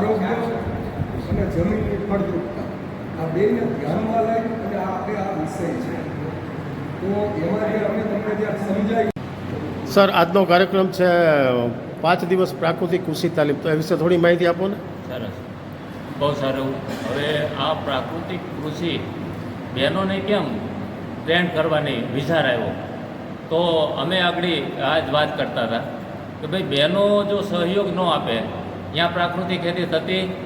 આરોગ્ય અને જમીનની ફળદ્રુપતા. આ બેને ધ્યાનમાં લઈ અને આ આપણે આ વિષય છે. તો એમાં જે અમે તમને જે સમજાવી સર આજનો કાર્યક્રમ છે પાંચ દિવસ પ્રાકૃતિક કૃષિ તાલીમ. તો એ વિશે થોડી માહિતી આપો ને. સરસ. બહુ સારું. હવે આ પ્રાકૃતિક કૃષિ બહેનોને કેમ ટ્રેન્ડ કરવાની વિચાર આવ્યો? તો અમે આગળ આ જ વાત કરતા હતા કે ભાઈ બહેનો જો સહયોગ ન આપે ત્યાં પ્રાકૃતિક ખેતી થતી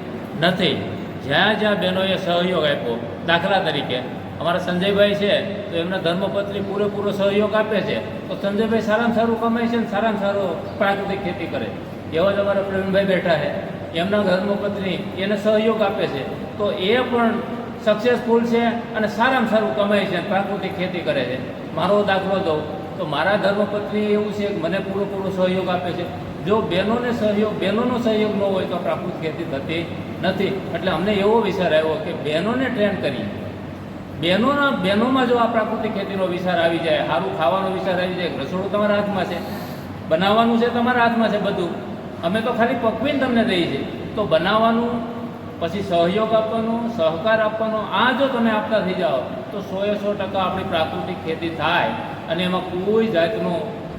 નથી. જ્યાં જ્યાં બહેનોએ સહયોગ આપ્યો, દાખલા તરીકે, અમારા સંજયભાઈ છે, તો એમના ધર્મપત્ની પૂરેપૂરો સહયોગ આપે છે. તો સંજયભાઈ સારામાં સારું કમાય છે ને સારામાં સારું પ્રાકૃતિક ખેતી કરે. એવા જ અમારા પ્રવીણભાઈ બેઠા છે. એમના ધર્મપત્ની એને સહયોગ આપે છે. તો એ પણ સક્સેસફુલ છે અને સારામાં સારું કમાય છે પ્રાકૃતિક ખેતી કરે છે. મારો દાખલો દઉં. તો મારા ધર્મપત્ની એવું છે કે મને પૂરેપૂરો સહયોગ આપે છે. જો બહેનોને સહયોગ, બહેનોનો સહયોગ ન હોય તો પ્રાકૃતિક ખેતી થતી નથી. એટલે અમને એવો વિચાર આવ્યો કે બહેનોને ટ્રેન કરીએ. બહેનોના, બહેનોમાં જો આ પ્રાકૃતિક ખેતીનો વિચાર આવી જાય સારું ખાવાનો વિચાર આવી જાય, રસોડું તમારા હાથમાં છે, બનાવવાનું છે તમારા હાથમાં છે બધું. અમે તો ખાલી પકવીને તમને દઈએ છીએ. તો બનાવવાનું, પછી સહયોગ આપવાનો, સહકાર આપવાનો, આ જો તમે આપતા થઈ જાઓ, તો સોએ સો ટકા આપણી પ્રાકૃતિક ખેતી થાય. અને એમાં કોઈ જાતનો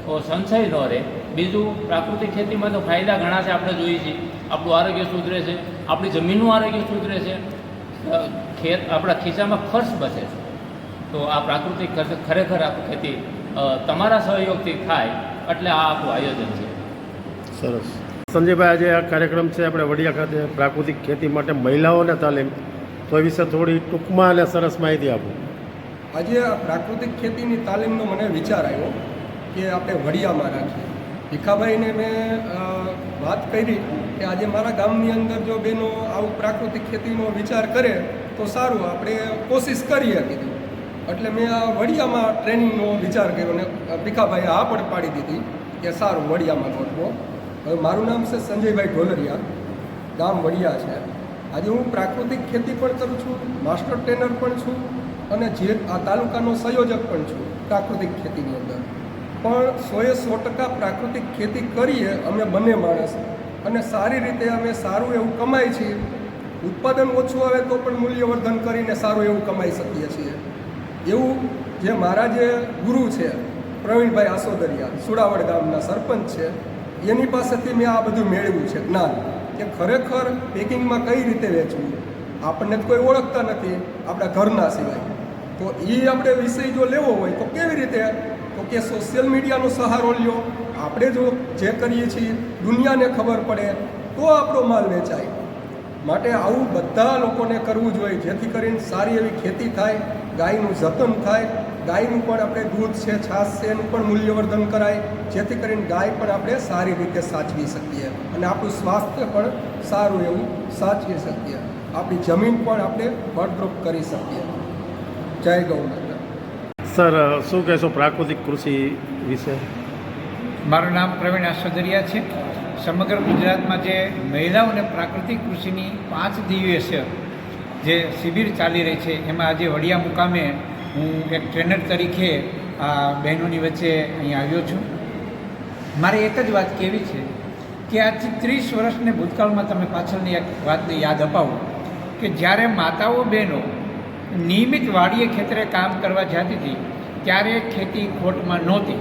સંશય ન રહે બીજું પ્રાકૃતિક ખેતીમાં તો ફાયદા ઘણા છે આપણે જોઈએ છીએ. આપણું આરોગ્ય સુધરે છે આપણી જમીનનું આરોગ્ય સુધરે છે. ખેત આપણા ખિસ્સામાં ખર્ચ બચે છે. તો આ પ્રાકૃતિક ખર્ચ- ખરેખર આ ખેતી તમારા સહયોગથી થાય એટલે આ આખું આયોજન છે. સરસ. સંજયભાઈ આજે આ કાર્યક્રમ છે આપણે વડિયા ખાતે પ્રાકૃતિક ખેતી માટે મહિલાઓને તાલીમ. તો એ વિશે થોડી ટૂંકમાં અને સરસ માહિતી આપો. આજે આ પ્રાકૃતિક ખેતીની તાલીમનો મને વિચાર આવ્યો. કે આપણે વડિયામાં રાખીએ. ભીખાભાઈને મેં વાત કરી કે આજે મારા ગામની અંદર જો બેનો આવું પ્રાકૃતિક ખેતીનો વિચાર કરે, તો સારું, આપણે કોશિશ કરીએ કીધું. એટલે મેં આ વડિયામાં ટ્રેનિંગનો વિચાર કર્યો અને ભીખાભાઈએ આ પણ પાડી દીધી કે સારું, વડિયામાં ગોઠવો. હવે મારું નામ છે સંજયભાઈ ઢોલરિયા, ગામ વડિયા છે. આજે હું પ્રાકૃતિક ખેતી પણ કરું છું, માસ્ટર ટ્રેનર પણ છું અને જે આ તાલુકાનો સંયોજક પણ છું પ્રાકૃતિક ખેતીની અંદર. પણ સોએ સો ટકા પ્રાકૃતિક ખેતી કરીએ અમે બંને માણસ. અને સારી રીતે અમે સારું એવું કમાઈ છીએ. ઉત્પાદન ઓછું આવે તો પણ મૂલ્યવર્ધન કરીને સારું એવું કમાઈ શકીએ છીએ. એવું જે મારા જે ગુરુ છે, પ્રવીણભાઈ આસોદરિયા, સુડાવડ ગામના સરપંચ છે, એની પાસેથી મેં આ બધું મેળવ્યું છે જ્ઞાન કે ખરેખર પેકિંગમાં કઈ રીતે વેચવું? આપણને કોઈ ઓળખતા નથી આપણા ઘરના સિવાય. તો એ આપણે વિષય જો લેવો હોય તો કેવી રીતે તો કે સોશિયલ મીડિયાનો સહારો લ્યો. આપણે જો જે કરીએ છીએ, દુનિયાને ખબર પડે, તો આપણો માલ વેચાય. માટે આવું બધા લોકોને કરવું જોઈએ, જેથી કરીને સારી એવી ખેતી થાય, ગાયનું જતન થાય. ગાયનું પણ આપણે દૂધ છે, છાશ છે, એનું પણ મૂલ્યવર્ધન કરાય, જેથી કરીને ગાય પણ આપણે સારી રીતે સાચવી શકીએ અને આપણું સ્વાસ્થ્ય પણ સારું એવું સાચવી શકીએ. આપણી જમીન પણ આપણે ફળદ્રુપ કરી શકીએ. જય ગૌ માતા. સર, શું કહેશો પ્રાકૃતિક કૃષિ વિશે? મારું નામ પ્રવીણ આસોદરિયા છે. સમગ્ર ગુજરાતમાં જે મહિલાઓને પ્રાકૃતિક કૃષિની પાંચ દિવસીય જે શિબિર ચાલી રહી છે, એમાં આજે વડિયા મુકામે હું એક ટ્રેનર તરીકે આ બહેનોની વચ્ચે અહીં આવ્યો છું. મારે એક જ વાત કહેવી છે કે આજથી ત્રીસ વર્ષને ભૂતકાળમાં તમે પાછળની એક વાતને યાદ અપાવો કે જ્યારે માતાઓ બહેનો નિયમિત વાડીએ ખેતરે કામ કરવા જતી હતી, ત્યારે ખેતી ખોટમાં નહોતી.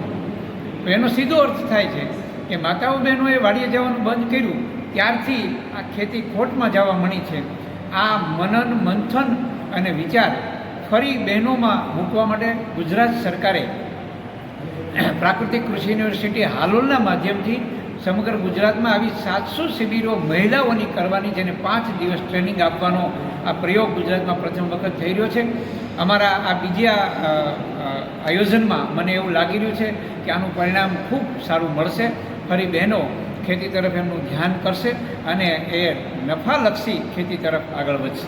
તો એનો સીધો અર્થ થાય છે કે માતાઓ બહેનોએ વાડીએ જવાનું બંધ કર્યું, ત્યારથી આ ખેતી ખોટમાં જવા મળી છે. આ મનન, મંથન અને વિચાર ફરી બહેનોમાં મૂકવા માટે ગુજરાત સરકારે પ્રાકૃતિક કૃષિ યુનિવર્સિટી હાલોલના માધ્યમથી સમગ્ર ગુજરાતમાં આવી સાતસો શિબિરો મહિલાઓની કરવાની જેને પાંચ દિવસ ટ્રેનિંગ આપવાનો આ પ્રયોગ ગુજરાતમાં પ્રથમ વખત થઈ રહ્યો છે. અમારા આ બીજા આયોજનમાં મને એવું લાગી રહ્યું છે કે આનું પરિણામ ખૂબ સારું મળશે. ફરી બહેનો ખેતી તરફ એમનું ધ્યાન કરશે અને એ નફાલક્ષી ખેતી તરફ આગળ વધશે.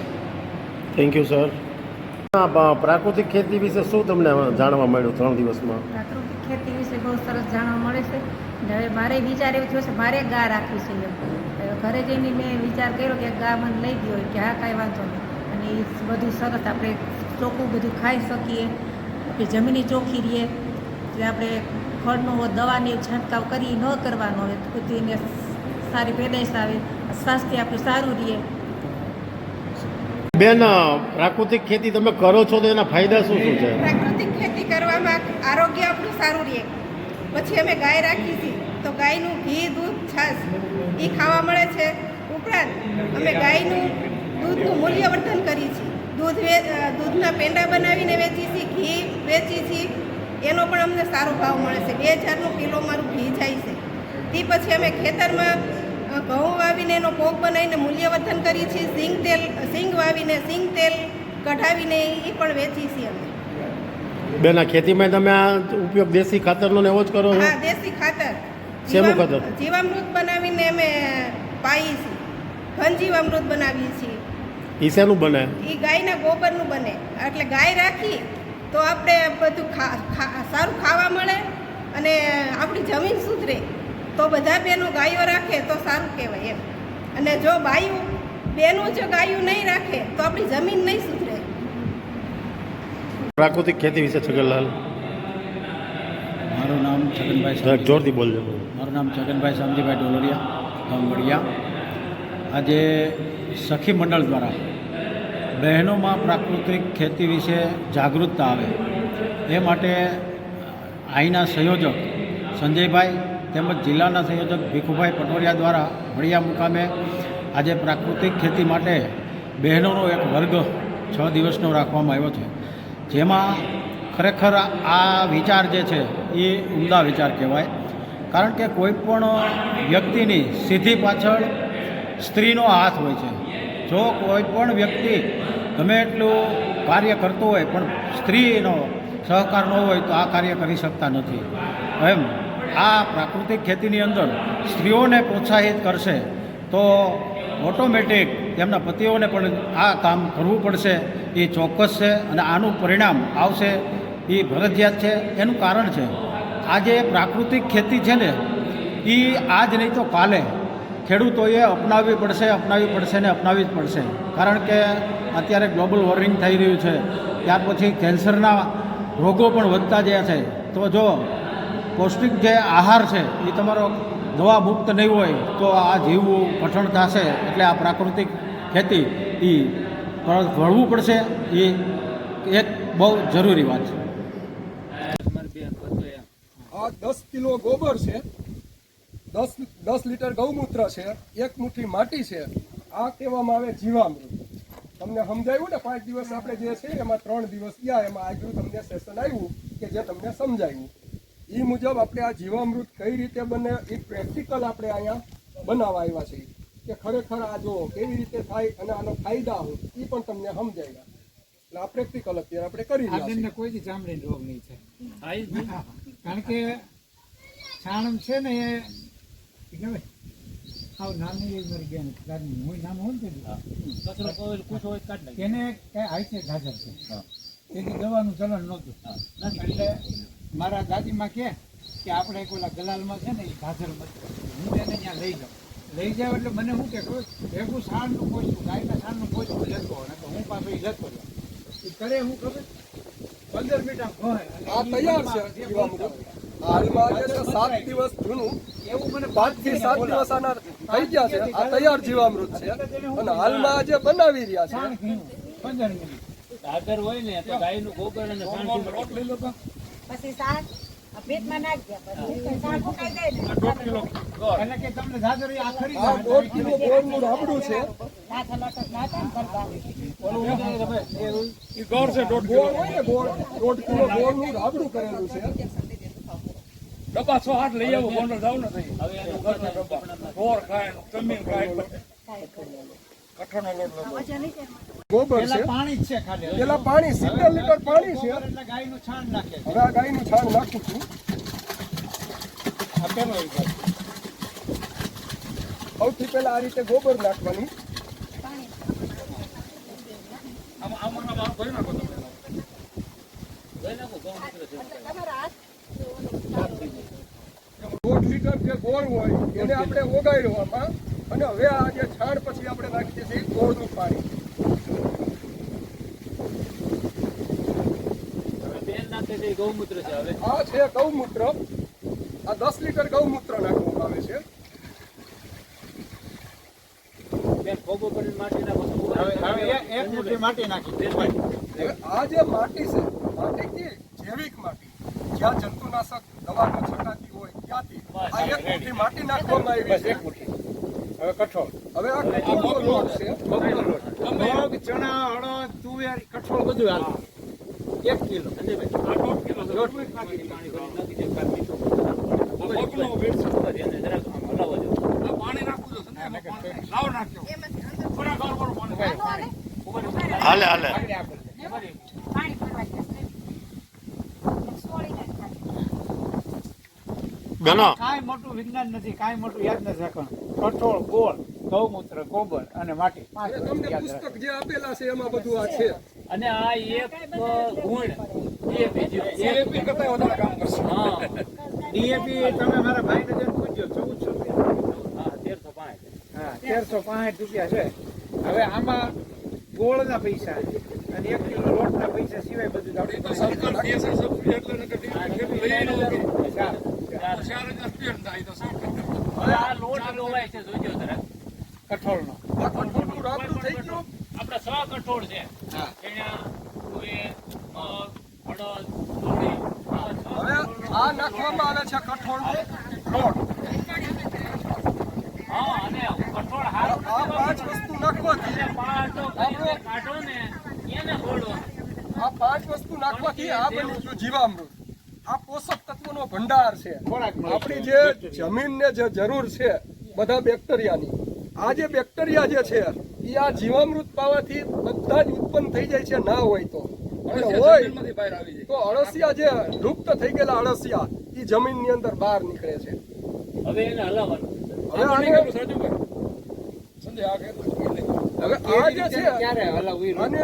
થેન્ક યુ સર પ્રાકૃતિક ખેતી વિશે શું તમને જાણવા મળ્યું ત્રણ દિવસમાં? પ્રાકૃતિક ખેતી વિશે બહુ સરસ જાણવા મળે છે. હવે મારે વિચાર એવો થયો છે, મારે ગા રાખવી છે ઘરે જઈને મેં વિચાર કર્યો કે ગા મને લઈ ગયો કે હા, કાંઈ વાંધો નહીં. અને એ બધું સરસ આપણે ચોખ્ખું બધું ખાઈ શકીએ, કે જમીની ચોખ્ખી રહીએ. એટલે આપણે ફળનો દવાની છંટકાવ કરી ન કરવાનો હોય, તો એને સારી પેદાશ આવે, સ્વાસ્થ્ય આપણું સારું રહે. બેન પ્રાકૃતિક ખેતી તમે કરો છો તો એના ફાયદા શું શું છે? પ્રાકૃતિક ખેતી કરવામાં આરોગ્ય આપણું સારું રહે. પછી અમે ગાય રાખી છીએ તો ગાયનું ઘી, દૂધ, છાશ, એ ખાવા મળે છે. ઉપરાંત અમે ગાયનું દૂધનું મૂલ્યવર્ધન કરીએ છીએ. દૂધ વે દૂધના પેંડા બનાવીને વેચીએ છીએ ઘી વેચીએ છીએ એનો પણ અમને સારો ભાવ મળે છે. બે હજારનું કિલો મારું ઘી જાય છે. તે પછી અમે ખેતરમાં ઘઉં વાવીને એનો ભોગ બનાવીને મૂલ્યવર્ધન કરીએ છીએ. સિંગ તેલ સિંગ વાવીને સિંગ તેલ કઢાવીને એ પણ વેચીએ છીએ અમે. બેન આ ખેતીમાં તમે આ ઉપયોગ દેશી ખાતરનો ને એવો જ કરો હા દેશી ખાતર. શેનું ખાતર? જીવામૃત બનાવીને અમે પાઈએ છીએ. ઘન જીવામૃત બનાવીએ છીએ. ઈ શેનું બને? એ ગાયના ગોબરનું બને. એટલે ગાય રાખી તો આપણે બધું ખા- સારું ખાવા મળે અને આપણી જમીન સુધરે. તો બધા બહેનો ગાયો રાખે તો સારું કહેવાય એમ. અને જો બાયું બહેનો જો ગાયું નહીં રાખે તો આપણી જમીન નહીં સુધરે. પ્રાકૃતિક ખેતી વિશે છગનલાલ. મારું નામ છગનભાઈ જોરથી બોલજો. મારું નામ છગનભાઈ શામજીભાઈ ડોલરિયા ગામવડિયા આજે સખી મંડળ દ્વારા બહેનોમાં પ્રાકૃતિક ખેતી વિશે જાગૃતતા આવે. એ માટે અહીંના સંયોજક સંજયભાઈ તેમજ જિલ્લાના સંયોજક ભીખુભાઈ પટોરિયા દ્વારા મળિયા મુકામે આજે પ્રાકૃતિક ખેતી માટે બહેનોનો એક વર્ગ છ દિવસનો રાખવામાં આવ્યો છે. જેમાં ખરેખર આ વિચાર જે છે એ ઉમદા વિચાર કહેવાય. કારણ કે કોઈ પણ વ્યક્તિની સીધી પાછળ સ્ત્રીનો હાથ હોય છે. જો કોઈપણ વ્યક્તિ ગમે એટલું કાર્ય કરતો હોય, પણ સ્ત્રીનો સહકાર ન હોય તો આ કાર્ય કરી શકતા નથી. એમ આ પ્રાકૃતિક ખેતીની અંદર સ્ત્રીઓને પ્રોત્સાહિત કરશે, તો ઓટોમેટિક તેમના પતિઓને પણ આ કામ કરવું પડશે, એ ચોક્કસ છે અને આનું પરિણામ આવશે, એ ફરજિયાત છે. એનું કારણ છે આજે પ્રાકૃતિક ખેતી છે ને, એ આજ નહીં તો કાલે ખેડૂતોએ અપનાવવી પડશે અપનાવવી પડશે ને અપનાવવી જ પડશે. કારણ કે અત્યારે ગ્લોબલ વોર્મિંગ થઈ રહ્યું છે, ત્યાર પછી કેન્સરના રોગો પણ વધતા ગયા છે. તો જો પૌષ્ટિક જે આહાર છે, એ તમારો દવા મુક્ત નહીં હોય તો આ જીવવું કઠણ થશે. એટલે આ પ્રાકૃતિક ખેતી એ વળવું પડશે. એ એક બહુ જરૂરી વાત છે. આ દસ કિલો ગોબર છે. દસ દસ લીટર ગૌમૂત્ર છે. એક મુઠ્ઠી માટી છે. આ કહેવામાં આવે જીવામૃત. તમને સમજાયું ને? પાંચ દિવસ આપણે જે છે, એમાં ત્રણ દિવસ ગયા, એમાં આજનું તમને સેશન આવ્યું કે જે તમને સમજાયું. એ મુજબ આપણે આ જીવામૃત કઈ રીતે બને એ પ્રેક્ટિકલ આપણે અહીંયા બનાવવા આવ્યા છે કે ખરેખર આ જો કેવી રીતે થાય અને આનો ફાયદા હોય એ પણ તમને સમજાય. એટલે આ પ્રેક્ટિકલ અત્યારે આપણે કરી રહ્યા આ છીએ. બેનને કોઈ દી ચામડીનો રોગ નહીં છે કારણ કે છાણ છે ને એ આવ નાની મારી બેન દાદી હું નામ હોય ને તે એને કઈ હાઈટે ગાજર છે. તેથી દવાનું ચલણ નહોતું. એટલે મારા દાદીમાં કહે કે આપણે પેલા ગલાલમાં છે ને એ ગાજર હું એને ત્યાં લઈ જાઉં. લઈ જાવ એટલે મને શું કે ભેગું સાણનું પોચું ગાયના સાણનું પોચું લેતો અને તો હું પાછો એ લેતો રહ્યો એ કરે હું ખબર? પંદર મિનિટ આમ આ તૈયાર છે. હાલમાં જે સાત દિવસ જૂનું એવું મને પાંચથી સાત દિવસ આના થઈ ગયા છે. આ તૈયાર જીવામૃત છે. અને હાલમાં આજે બનાવી રહ્યા છે. પંદર મિનિટ. આગળ હોય ને તો ગાયનું ગોબર અને પછી શાક પેટમાં નાખી દે પછી શાક ઉકાઈ જાય ને. એટલે કે તમને ગાજર આખરી દોઢ કિલો ગોળનું રાબડું છે. નાખે લટક નાખે ને કરતા ગોળ હોય ને ગોળ દોઢ કિલો ગોળનું રાબડું કરેલું છે. ડબ્બા છ આઠ લઈ આવો ગોંડલ જાવ ને હવે ગોળ ખાય જમીન ખાય. લોટ ગોબર છે? પેલા પાણી છે ખાલી. પેલા પાણી સિત્તેર લીટર પાણી છે. એટલે ગાયનું છાણ નાખે હવે આ ગાયનું છાણ નાખું છું. આ પેલો સૌથી પહેલા આ રીતે ગોબર નાખવાની. દોઢ લીટર જે ગોળ હોય એને આપણે ઓગાળ્યો આમાં. અને હવે આ જે છાણ પછી આપણે રાખીએ છીએ ગોળનું પાણી. હવે બેન નાખે છે એ ગૌમૂત્ર છે હવે. આ છે ગૌમૂત્ર. આ દસ લીટર ગૌમૂત્ર નાખવામાં આવે છે. બેન ખોબો કરીને માટી નાખો તો હવે હવે એક- એક મુઠ્ઠી માટી નાખી. હવે આ જે માટી છે માટી કે જૈવિક માટી જ્યાં જંતુનાશક દવાનો છટાતી હોય ત્યાંથી આ એક મુઠ્ઠી માટી નાખવામાં આવી છે એક મુઠ્ઠી. હવે કઠોળ. હવે આ કઠોળનો લોટ છે. મગનો લોટ. મગ ચણા અડદ તુવેર કઠોળ બધું હાલ. એક કિલો. લોટ પગનો વેચ છે. એને જરાક આમ હલાવવા દો. આ પાણી નાખવું જો સંજયભાઈ, પાણી. લાવો નાખજો એમાંથી અંદર થોડા વાર વાળું પાણી હાલે હાલે આગળ આપો. પાણી ભરવા બેનો કાંઈ મોટું વિજ્ઞાન નથી કાંઈ મોટું યાદ નથી રાખવાનું. કઠોળ ગોળ ગૌમૂત્ર ગોબર અને માટી. પાંચ તમને પુસ્તક જે આપેલા છે એમાં બધું આ છે. અને આ એક ગુણ ડીએપી કરતા વધારે કામ કરશે. હા. ડીએપી તમે મારા ભાઈને જઈને પૂછજો ચૌદસો રૂપિયા. હા તેરસો પાંચ. હા તેરસો પાંસઠ રૂપિયા છે. હવે આમાં ગોળના પૈસા અને એક કિલો લોટના પૈસા સિવાય બધું સરકાર એટલે ને કે ખેતી લઈ નો કે ચાર. ચાર હજાર સ્પીડ થાય તો સરકાર હવે આ લોટ રોવાય છે જોજો જરાક કઠોળનો કઠોળનું રાબડું થઈ આપણા છ કઠોળ છે હવે આ નાખવામાં આવે છે કઠોળ હા અને કઠોળ હારું આ પાંચ વસ્તુ નાખવાથી તો કાઢો ને એને બોલો આ પાંચ વસ્તુ નાખવાથી આ બની ગયું જીવામૃત આ પોષક તત્વોનો ભંડાર છે. આપણી. જે જમીનને જે જરૂર છે બધા બેક્ટેરિયાની. આ જે બેક્ટેરિયા જે છે એ આ જીવામૃત પાવાથી બધા જ ઉત્પન્ન થઈ જાય છે ના હોય તો. હોય તો અળસિયા જે લુપ્ત થઈ ગયેલા અળસિયા એ જમીનની અંદર બહાર નીકળે છે. હવે એને હલાવવાનું. હવે આ જે છે અને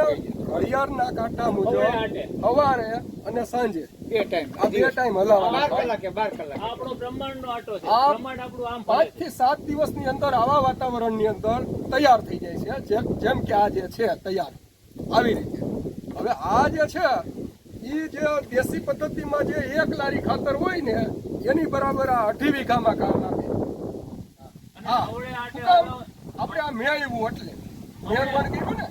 ઘડિયાળના કાંટા મુજબ હવે સવારે અને સાંજે. બે ટાઈમ આ બે ટાઈમ બાર હલાવવાના. કલાકે બાર કલાકે. આપણો બ્રહ્માંડનો આટો છે. બ્રહ્માંડ આપણું આમ ફરે થી સાત દિવસની અંદર આવા વાતાવરણની અંદર તૈયાર થઈ જાય છે. જેમ જેમ કે આ જે છે તૈયાર. આવી રીતે. હવે આ જે છે એ જે દેશી પદ્ધતિમાં જે એક લારી ખાતર હોય ને એની બરાબર આ અઢી વીઘામાં કામ આપે. આપણે આ મેળવું એટલે. મેળવણ કીધું ને?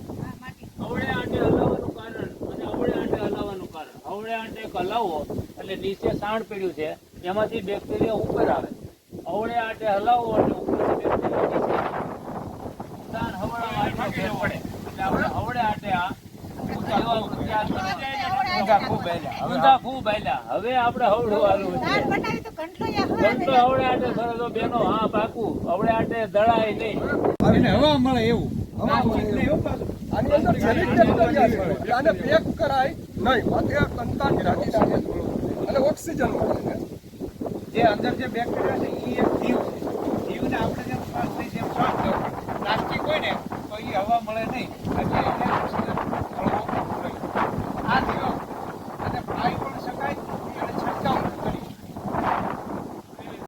આટે હલાવવાનું કારણ અને હવળે આટે હલાવવાનું કારણ. હવળે આટે એક હલાવો એટલે નીચે સાણ પડ્યું છે એમાંથી બેક્ટેરિયા ઉપર આવે. હવળે આટે હલાવો એટલે ઉપરથી બેક્ટેરિયા નીચે સાણ હવળા પડે. એટલે આપણે હવળે આટે આ ઊંધા ખૂબ બેલ્યા. ઊંધા ખૂબ બેલ્યા. હવે આપડે હવડું આટે સરસો બેનો હા પાકું હવડે આટે દળાય નહીં. એને હવા મળે એવું. આની કરાય, નહીં માથે કંતાન ઓક્સિજન મળે જે અંદર જે બેક્ટેરિયા છે એ એક જીવ છે. આપણે જેમ પ્લાસ્ટિક હોય ને, તો એ હવા મળે નહીં. એટલે એને ઓક્સિજન મળવો જોઈએ. આ જીવ અને પાઈ પણ શકાય અને છંટકાવ પણ કરી શકાય.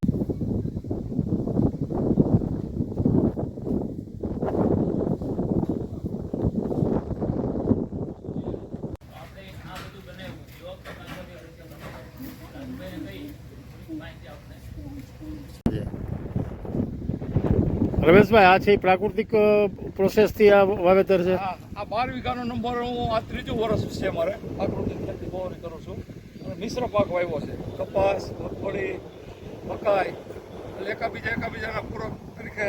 આપણે આ બધું બનાવ્યું યોગ કરતા રાજભાઈને કહી માહિતી આપણે રમેશભાઈ આ છે પ્રાકૃતિક પ્રોસેસથી આ વાવેતર છે? આ બાર વીઘાનો નંબર હું આ ત્રીજું વર્ષ છે મારે. પ્રાકૃતિક ખેતી બહુ કરું છું. અને મિશ્ર પાક વાવ્યો છે. કપાસ મગફળી મકાઈ એટલે એકાબીજા એકાબીજાના પૂરક તરીકે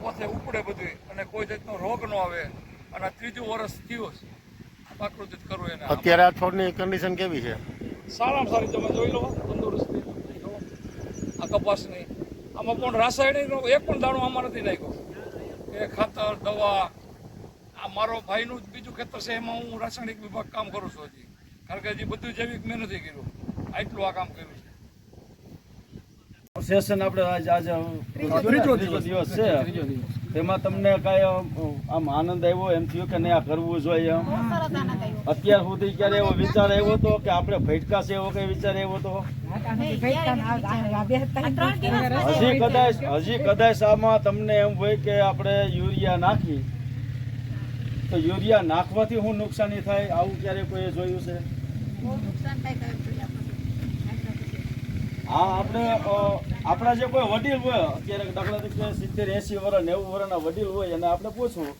પોતે ઉપડે બધું અને કોઈ જાતનો રોગ ન આવે. અને આ ત્રીજું વર્ષ થયું છે. પ્રાકૃતિક કરવું એને. અત્યારે આ છોડની કન્ડિશન કેવી છે? સારામાં સારી. તમે જોઈ લો તંદુરસ્તી. આ કપાસની. આમાં પણ રાસાયણિકનો એક પણ દાણો આમાં નથી નાખ્યો. કે ખાતર દવા આ મારો ભાઈનું જ બીજું ખેતર છે એમાં હું રાસાયણિક વિભાગ કામ કરું છું હજી. કારણ કે હજી બધું જૈવિક મેં નથી કર્યું. આટલું આ કામ કર્યું છે. સેશન આપણે આજ આજે ત્રીજો દિવસ છે. તેમાં તમને કાંઈ આમ આમ આનંદ આવ્યો એમ થયું કે નહીં આ કરવું જોઈએ એમ? અત્યાર સુધી ક્યારે એવો વિચાર આવ્યો હતો કે આપણે ભટકા છે એવો કઈ વિચાર આવ્યો હતો? હજી કદાચ હજી કદાચ આમાં તમને એમ હોય કે આપણે યુરિયા નાખી તો યુરિયા નાખવાથી શું નુકસાની થાય? આવું ક્યારે કોઈ જોયું છે બહુ નુકસાન થાય તો જોઈએ આપણને. હા, આપણે આપણા જે કોઈ વડીલ હોય, અત્યારે દાખલા તરીકે સિત્તેર, એંસી વર્ષ નેવું વર્ષના વડીલ હોય, એને આપણે પૂછવું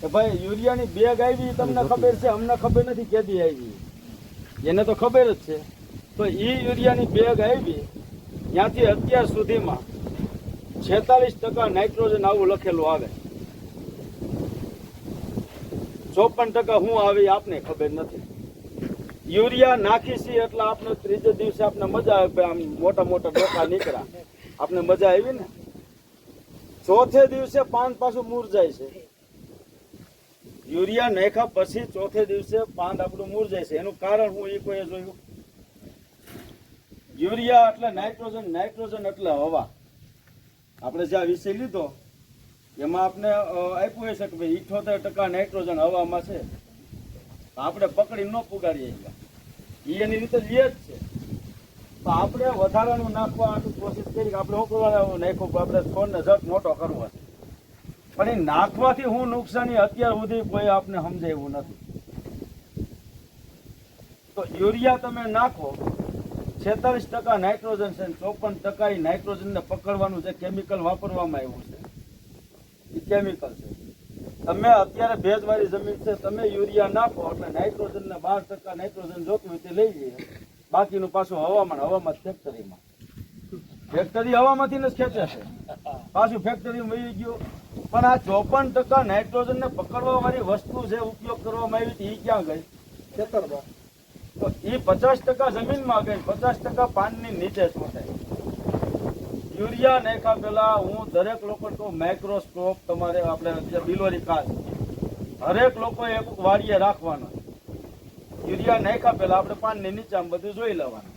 કે ભાઈ, યુરિયાની બેગ આવી, તમને ખબર છે? અમને ખબર નથી કેદી આવી. એને તો ખબર જ છે. તો એ યુરિયાની બેગ આવી, ત્યાંથી અત્યાર સુધીમાં છેતાલીસ ટકા નાઇટ્રોજન આવું લખેલું આવે. ચોપન ટકા હું આવી, આપને ખબર નથી. યુરિયા નાખી છે એટલે આપણે ત્રીજે દિવસે આપણે મજા આવે આમ મોટા મોટા ડોકા નીકળ્યા. આપણે મજા આવી ને? ચોથે દિવસે પાન પાછું મુરઝાય છે. યુરિયા નાખ્યા પછી ચોથે દિવસે પાન આપણું મુરઝાય છે. એનું કારણ હું એ કોઈ જોયું? યુરિયા એટલે નાઇટ્રોજન નાઇટ્રોજન એટલે હવા. આપણે જે આ વિષય લીધો, એમાં આપણે આપ્યું હશે કે ભાઈ ઇઠોતેર ટકા નાઇટ્રોજન હવામાં છે. આપણે પકડી ન પુગાડીએ એની રીતે લે જ છે. તો આપણે વધારાનું નાખવા આટલું કોશિશ કરી કે આપણે શું કરવાનું? નાખ્યું આપણે છોડને જટ મોટો કરવો છે. પણ એ નાખવાથી હું નુકસાની અત્યાર સુધી કોઈ આપને સમજાયું નથી. તો યુરિયા તમે નાખો છેતાલીસ ટકા નાઇટ્રોજન છે ચોપન ટકા એ નાઇટ્રોજનને પકડવાનું જે કેમિકલ વાપરવામાં આવ્યું છે. એ કેમિકલ છે. તમે અત્યારે ભેજવાળી જમીન છે તમે યુરિયા નાખો એટલે નાઇટ્રોજન ને બાર ટકા નાઇટ્રોજન જોતું હોય તે લઈ જઈએ. બાકીનું પાછું હવામાન હવામાન ફેક્ટરીમાં ફેક્ટરી હવામાંથી જ ખેંચે છે. પાછું ફેક્ટરી મળી ગયું. પણ આ ચોપન ટકા નાઇટ્રોજન ને પકડવા વાળી વસ્તુ જે ઉપયોગ કરવામાં આવી હતી એ ક્યાં ગઈ? ખેતરમાં. તો એ પચાસ ટકા જમીનમાં ગઈ પચાસ ટકા પાનની નીચે શોધાય યુરિયા નાખ્યા પેલા હું દરેક લોકો કહું માઇક્રોસ્કોપ તમારે આપણે જે બિલોરી કાચ હરેક લોકોએ એક વાડીએ રાખવાના. યુરિયા નાખ્યા પેલા આપણે પાનની નીચે આમ બધું જોઈ લેવાનું.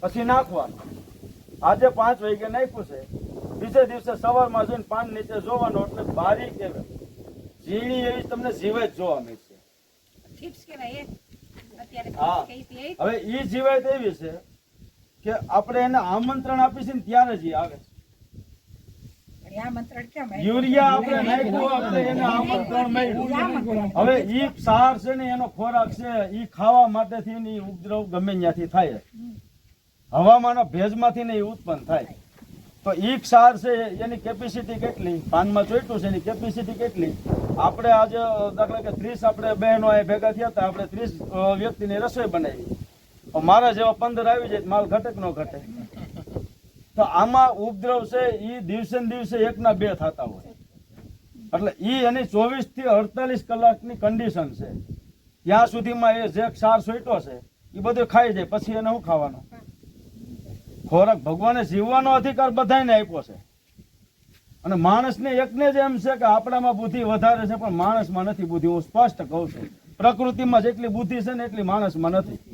પછી નાખવાનું. આજે પાંચ વાગે નાખ્યું છે. બીજે દિવસે સવારમાં જઈને પાન નીચે જોવાનું એટલે બારી કે ઝીણી એવી તમને જીવે જ જોવા મળશે. હા. છે હવે એ જીવાત એવી છે કે આપણે એને આમંત્રણ આપીશું ને ત્યારે જ આવે યુરિયા આપણે નાખ્યું આપણે એને આમંત્રણ મળ્યું. હવે ઈ સાર છે ને એનો ખોરાક છે ઈ ખાવા માટેથી ને ઉપદ્રવ ગમે ત્યાંથી થાય. હવામાન ભેજમાંથી ને ઉત્પન્ન થાય. તો ઈ ક્ષાર છે એની કેપેસિટી કેટલી? પાનમાં ચોટ્યું છે એની કેપેસિટી કેટલી? આપણે આજે દાખલા કે ત્રીસ આપણે બહેનો ભેગા થયા હતા આપણે ત્રીસ વ્યક્તિની રસોઈ બનાવી. મારા જેવા પંદર આવી જાય માલ ઘટે કે ન ઘટે? તો આમાં ઉપદ્રવ છે એ દિવસે ને દિવસે એકના બે થતા હોય. એટલે એ એની ચોવીસથી અડતાલીસ કલાકની કન્ડિશન છે. ત્યાં સુધીમાં એ જે ક્ષાર સોઈટો છે એ બધું ખાઈ જાય, પછી એને શું ખાવાનું? ખોરાક. ભગવાને જીવવાનો અધિકાર બધાને આપ્યો છે. અને માણસને એકને જ એમ છે કે આપણામાં બુદ્ધિ વધારે છે, પણ માણસમાં નથી બુદ્ધિ. હું સ્પષ્ટ કહું છું. પ્રકૃતિમાં જેટલી બુદ્ધિ છે ને એટલી માણસમાં નથી.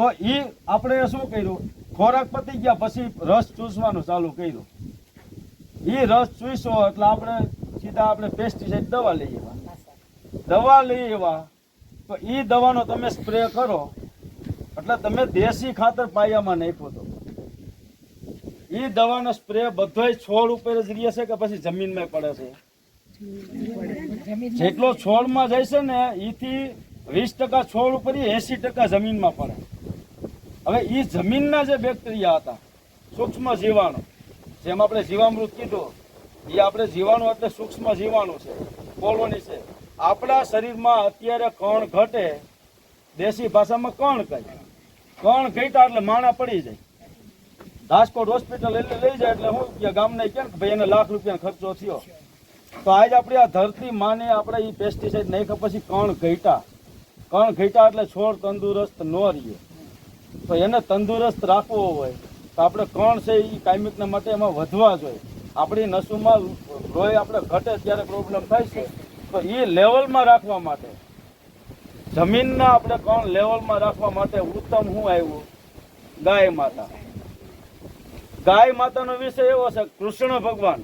તો એ આપણે શું કર્યું? ખોરાક પતી ગયા પછી રસ ચૂસવાનું ચાલુ કર્યું. એ રસ ચૂસો એટલે આપણે સીધા આપણે પેસ્ટિસાઇડ દવા લઈ એવા દવા લઈ એવા તો એ દવાનો તમે સ્પ્રે કરો. એટલે તમે દેશી ખાતર પાયામાં નાખ્યો તો એ દવાનો સ્પ્રે બધોય છોડ ઉપર જ રહે છે કે પછી જમીનમાં પડે છે? જેટલો છોડમાં જાય છે ને એથી વીસ ટકા છોડ ઉપર એસી ટકા જમીનમાં પડે. હવે એ જમીનના જે બેક્ટેરિયા હતા, સૂક્ષ્મ જીવાણુ, જેમ આપણે જીવામૃત કીધું એ આપણે જીવાણુ એટલે સૂક્ષ્મ જીવાણુ છે, કોલોની છે. આપણા શરીરમાં અત્યારે કણ ઘટે, દેશી ભાષામાં કણ કહે. કણ ઘટ્યા એટલે માણા પડી જાય. રાજકોટ હોસ્પિટલ એટલે લઈ જાય એટલે હું ગામને કે ભાઈ એને લાખ રૂપિયાનો ખર્ચો થયો. તો આજ આપણે આ ધરતી માને આપણે એ પેસ્ટિસાઇડ નહીં પછી કણ ઘટ્યા. કણ ઘટ્યા એટલે છોડ તંદુરસ્ત ન રહીએ. તો એને તંદુરસ્ત રાખવો હોય. તો આપણે કણ છે એ કાયમિકના માટે એમાં વધવા જોઈએ. આપણી નસોમાં લોહી આપણે ઘટે ત્યારે પ્રોબ્લેમ થાય છે. તો એ લેવલમાં રાખવા માટે. જમીનના આપણે કણ લેવલમાં રાખવા માટે ઉત્તમ હું આવ્યું? ગાય માતા. ગાય માતાનો વિષય એવો છે, કૃષ્ણ ભગવાન.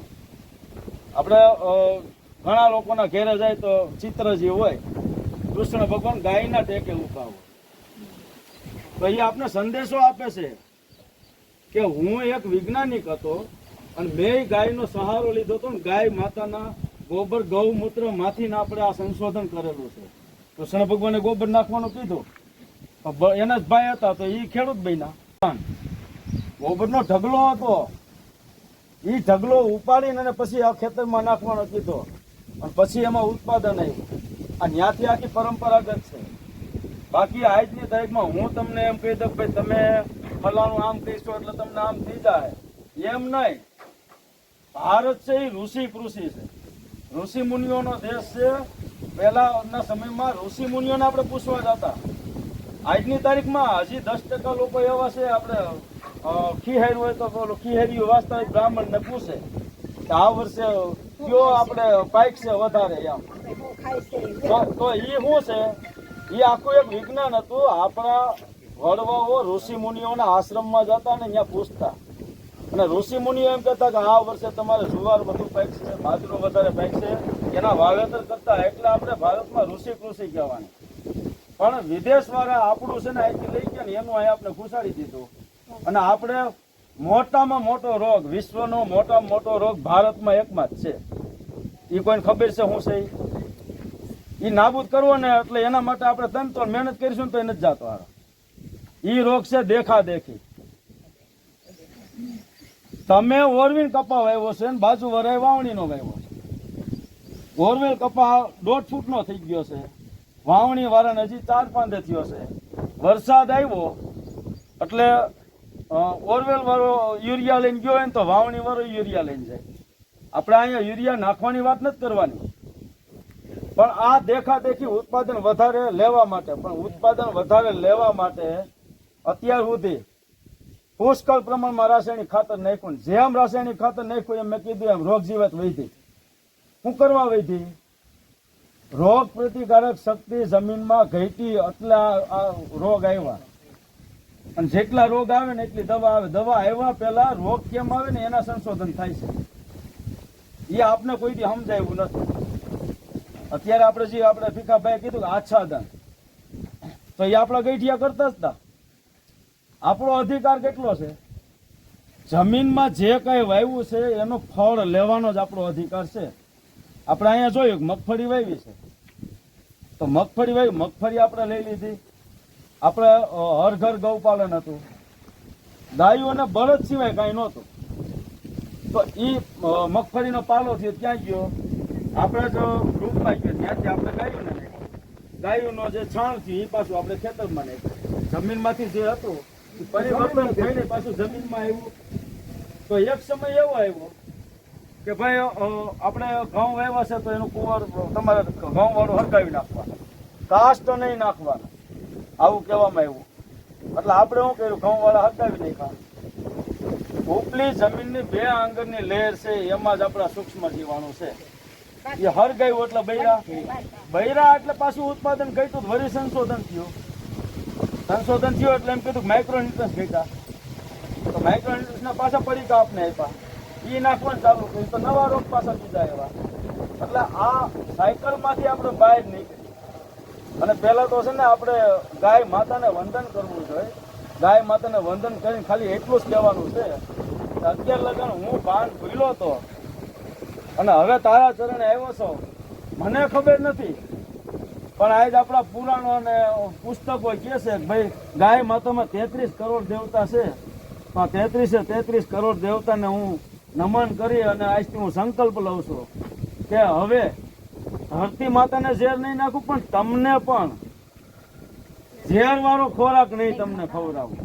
આપણે ઘણા લોકોના ઘેરે જાય તો ચિત્ર જે હોય. કૃષ્ણ ભગવાન ગાયના ટેકે ઊભા હોય. તો આપને સંદેશો આપે છે કે હું એક વૈજ્ઞાનિક હતો અને મેં ગાયનો સહારો લીધો હતો ગાય માતાના ગોબર ગૌમૂત્રમાંથી આપણે આ સંશોધન કરેલું છે. કૃષ્ણ ભગવાને ગોબર નાખવાનું કીધું. એના જ ભાઈ હતા તો એ ખેડૂત બન્યા. ગોબરનો ઢગલો હતો. એ ઢગલો ઉપાડીને અને પછી આ ખેતરમાં નાખવાનો કીધો. અને પછી એમાં ઉત્પાદન આવ્યું આ ત્યાંથી આખી પરંપરાગત છે. બાકી આજની તારીખમાં હું તમને એમ કહી દઉં ભાઈ તમે ફલાણું આમ કહીશો એટલે તમને આમ થઈ જાય. એમ નહીં. ભારત છે એ ઋષિ કૃષિ છે. ઋષિ મુનિઓનો દેશ છે. પહેલાના સમયમાં ઋષિ મુનિઓને આપણે પૂછવા જતા. આજની તારીખમાં હજી દસ ટકા લોકો એવા છે, આપણે ખીહેર હોય તો પેલો ખીહેરી વાસ્તવિક બ્રાહ્મણ ને પૂછે કે આ વર્ષે કયો આપણે પાઇક છે વધારે એમ. તો એ શું છે? એ આખું એક વિજ્ઞાન હતું. આપણા વડવાઓ ઋષિ મુનિઓના આશ્રમમાં જતા ને ત્યાં પૂછતા. અને ઋષિ મુનિઓ એમ કહેતા કે આ વર્ષે તમારે જુવાર વધુ છે બાજરો વધારે છે એના વાવેતર કરતા એટલે આપણે ભારતમાં ઋષિ કૃષિ કહેવાની પણ વિદેશ વાળા આપણું છે ને અહીંથી લઈ ગયા ને એનું અહીં આપણે ઘુસાડી દીધું. અને આપણે મોટામાં મોટો રોગ, વિશ્વનો મોટામાં મોટો રોગ ભારતમાં એકમાં જ છે. એ કોઈને ખબર છે શું છે ઈ નાબૂદ કરવો ને એટલે એના માટે આપણે તંત્ર મહેનત કરીશું તો એ નથી જાતો હારો. એ રોગ છે દેખા દેખી. તમે ઓરવીન કપા વાવ્યો છે ને બાજુ વરાય વાવણીનો વાવ્યો છે. ઓરવેલ કપા દોઢ ફૂટનો થઈ ગયો છે. વાવણી વાળાને હજી ચાર પાંદે થયો છે. વરસાદ આવ્યો, એટલે ઓરવેલ વાળો યુરિયા લઈને ગયો હોય ને તો વાવણી વાળો યુરિયા લઈને જાય. આપણે અહીંયા યુરિયા નાખવાની વાત નથી કરવાની. પણ આ દેખા દેખી ઉત્પાદન વધારે લેવા માટે, પણ ઉત્પાદન વધારે લેવા માટે અત્યાર સુધી પુષ્કળ પ્રમાણમાં રાસાયણિક ખાતર નાખ્યું જેમ રાસાયણિક ખાતર નાખ્યું એમ મેં કીધું એમ રોગ જીવાત વધી. શું કરવા વધી? રોગ પ્રતિકારક શક્તિ જમીનમાં ઘટી એટલે રોગ આવ્યા. અને જેટલા રોગ આવે ને એટલી દવા આવે. દવા આવ્યા પહેલા રોગ કેમ આવે ને એના સંશોધન થાય છે. એ આપને કોઈથી સમજાયું નથી. અત્યારે આપણે જે આપણે ભીખાભાઈ કીધું કે આચ્છાદન, તો એ આપણા ગઈઠિયા કરતા જ હતા આપણો અધિકાર કેટલો છે? જમીનમાં જે કાંઈ વાવ્યું છે, એનો ફળ લેવાનો જ આપણો અધિકાર છે. આપણે અહીંયા જોયું મગફળી વાવી છે. તો મગફળી વાવી મગફળી આપણે લઈ લીધી. આપણે હર ઘર ગૌપાલન હતું. ગાયું અને બળદ સિવાય કાંઈ નહોતું. તો એ મગફળીનો પાલો થયો ત્યાં ગયો, આપણે જો ગ્રુપમાં ત્યાંથી આપણે ગાયું ને ગાયુંનો જે છાણ થયું એ પાછું આપણે ખેતરમાં નાખ્યું. જમીનમાંથી જે હતું એ પરિવર્તન થઈને પાછું જમીનમાં આવ્યું. તો એક સમય એવો આવ્યો કે ભાઈ આપણે ઘઉં વાવ્યા છે તો એનું કુંવર તમારે ઘઉં વાળું નાખવાનું. કાસ્ટ નહીં નાખવાના. આવું કહેવામાં આવ્યું. એટલે આપણે શું કર્યું? ઘઉં વાળા હરગાવી નાખ્યા. ઉપલી જમીનની બે આંગળની લહેર છે એમાં જ આપણા સૂક્ષ્મ જીવાણુ છે. એ હરગાયું એટલે બૈરા. બૈરા એટલે પાછું ઉત્પાદન ઘટ્યું તો સંશોધન થયું. સંશોધન થયું એટલે એમ કીધું માઇક્રો ન્યુટ્રન્સ ઘટ્યા. તો માઇક્રો ન્યુટ્રન્સના પાછા પડીકા આપને આપ્યા. એ નાખવાનું ચાલુ કર્યું. તો નવા રોગ પાછા બીજા આવ્યા. એટલે આ સાયકલમાંથી આપણે બહાર નીકળી અને પહેલા તો છે ને આપણે ગાય માતાને વંદન કરવું જોઈએ. ગાય માતાને વંદન કરીને ખાલી એટલું જ કહેવાનું છે અત્યાર લગન હું ભાન ભૂલ્યો તો અને હવે તારા ચરણે આવ્યો છો. મને ખબર નથી. પણ આજ આપણા પુરાણો અને પુસ્તકો કહે છે કે ભાઈ, ગાય માતામાં તેત્રીસ કરોડ દેવતા છે. પણ તેત્રીસે તેત્રીસ કરોડ દેવતાને હું નમન કરી અને આજથી હું સંકલ્પ લઉં છું કે હવે ધરતી માતાને ઝેર નહીં નાખું, પણ તમને પણ ઝેર વાળો ખોરાક નહીં તમને ખવડાવું.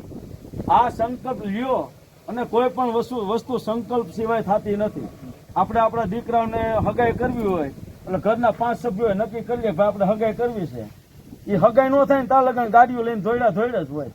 આ સંકલ્પ લ્યો અને કોઈ પણ વસ્તુ વસ્તુ સંકલ્પ સિવાય થતી નથી. આપણે આપણા દીકરાઓને હગાઈ કરવી હોય, એટલે ઘરના પાંચ સભ્યોએ નક્કી કરીએ ભાઈ આપણે હગાઈ કરવી છે. એ હગાઈ ન થાય ને ત્યાં લગન ગાડીઓ લઈને ધોઈડા ધોઈડા જ હોય.